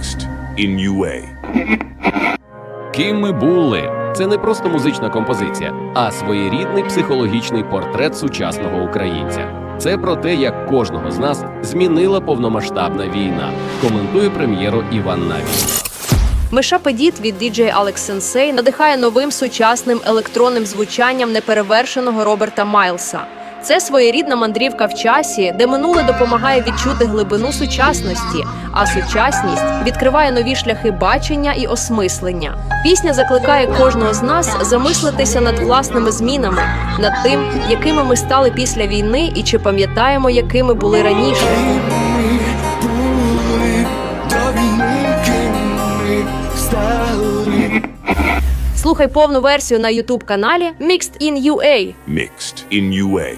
Mixed in UA. Ким ми були? Це не просто музична композиція, а своєрідний психологічний портрет сучасного українця. Це про те, як кожного з нас змінила повномасштабна війна. Коментує прем'єру Іван Навій. Миша Педіт від DJ Alex Sensei надихає новим сучасним електронним звучанням неперевершеного Роберта Майлса. Це своєрідна мандрівка в часі, де минуле допомагає відчути глибину сучасності, а сучасність відкриває нові шляхи бачення і осмислення. Пісня закликає кожного з нас замислитися над власними змінами, над тим, якими ми стали після війни, і чи пам'ятаємо, якими були раніше. Слухай повну версію на Ютуб каналі Mixed in UA. Mixed in UA.